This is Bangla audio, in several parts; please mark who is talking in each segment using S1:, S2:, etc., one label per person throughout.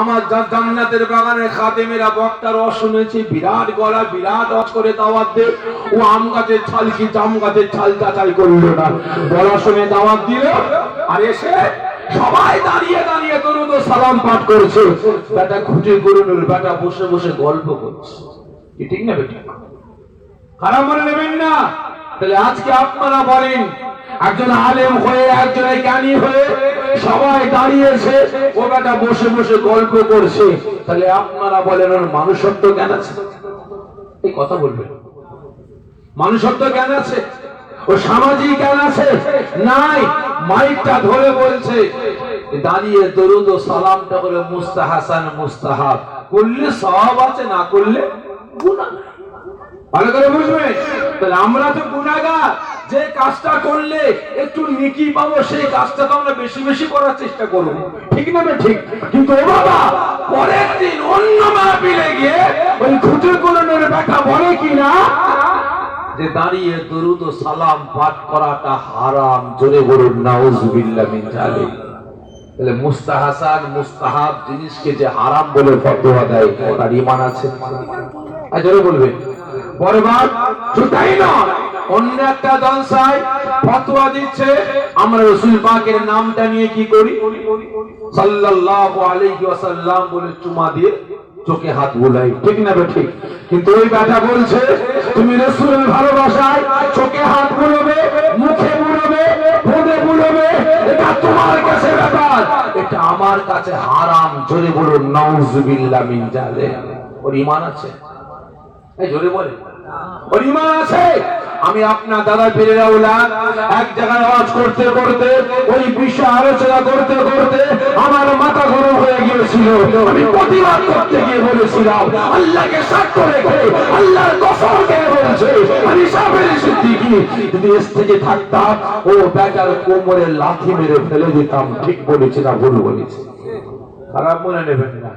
S1: আমার জান্নাতের বাগানে খাদেমেরা বক্তার রস শুনেছি, বিরাট গলা, বিরাট রস করে দাওয়াত দে ও আম গাছের ছাল কি জাম গাছের ছাল চাচাই করল না? বলা শুনে দাওয়াত দিল। আর এসে সবাই দাঁড়িয়ে দাঁড়িয়ে তরুদ সালাম পাঠ করছে। বেটা খুঁটে গরুনুর বেটা বসে বসে গল্প করছে। ঠিক না বেটা? খারাপ মনে নেবেন না। তাহলে আজকে আপনারা বলেন, একজন আলেম হয়ে, একজন জ্ঞানী হয়ে সবাই দাঁড়িয়েছে, ও বেটা বসে বসে গল্প করছে। তাহলে আপনারা বলেন, ওর মানুষত্ব জ্ঞান আছে? এই কথা বলবেন। মানুষত্ব জ্ঞান আছে? ও সামাজিক জ্ঞান আছে? নাই। মাইকটা ধরে বলছে, দাঁড়িয়ে দরুদ ও সালামটা করে মুস্তাহাসান, মুস্তাহাব। করলে সব আছে, না করলে ভালো করে বুঝবেন? আমরা তো গুণাগার যে কাজটা করলে একটু নেকি পাবো, সেই কাজটা তো আমরা বেশি বেশি করার চেষ্টা করব। ঠিক না ঠিক? কিন্তু ও বাবা, পরের দিন অন্য মাহফিলে গিয়ে ওই খুঁটে কোলনের ব্যাটা বলে কি না যে দাঁড়িয়ে দরুদ ও সালাম পাঠ করাটা হারাম, জোরে বলুন, নাউজুবিল্লাহ মিন জালিক তাহলে মুস্তাহাসান, মুস্তাহাব জিনিসকে যে হারাম বলে ফতোয়া দেয়, তার ইমান আছে? আর জোরে বলবেন। বরবাদ শুধু তাই নয়, অন্য একটা জলসায় ফতোয়া দিচ্ছে। আমরা রসুল পাকের নামটা নিয়ে কি করি? সাল্লাল্লাহু আলাইহি ওয়াসাল্লাম বলে চুমা দিয়ে চোখে হাত বুলাই। ঠিক না ঠিক? কিন্তু ওই ব্যাটা বলছে, তুমি রসুলের ভালোবাসায় চোখে হাত বুলবে, মুখে বুলবে ঠোঁটে বুলবে, এটা তোমার কাছে ব্যাপার। এটা আমার কাছে হারাম। জোরে বলুন, নাউজুবিল্লাহ মিন জালিক ওর ঈমান আছে? এই জোরে বলে আছে? আমি আপনার দাদা পীরের এক জায়গায় আওয়াজ করতে করতে, ওই বিষয়ে আলোচনা করতে করতে আমার মাথা গরম হয়ে গিয়েছিল। আমি প্রতিবাদ করতে গিয়ে বলেছিলাম, আল্লাহকে সাক্ষ্য রেখে, আল্লাহর কসম বলছে, আমি সিদ্দিকি। যদি স্টেজে থাকতাম, ও বেটার কোমরে লাথি মেরে ফেলে দিতাম। ঠিক বলেছি না ভুল বলেছি? খারাপ মনে নেবেন না।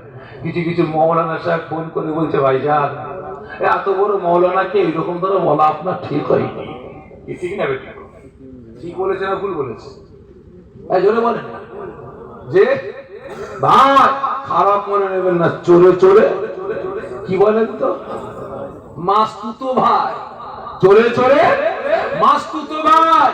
S1: কিছু কিছু মৌলানা সাহেব ফোন করে বলছে, ভাইজান এত বড় মৌলানাকে এইরকম ধরে বলা আপনার ঠিক হয়নি কি ঠিক না ঠিক বলেছে না ভুল বলেছে? জোরে বলেন। যে ভাই খারাপ মনে নেবেন না চলে চলে। কি বলেন তো? মাস্তুতো ভাই। চলে চলে। মাস্তুতো ভাই।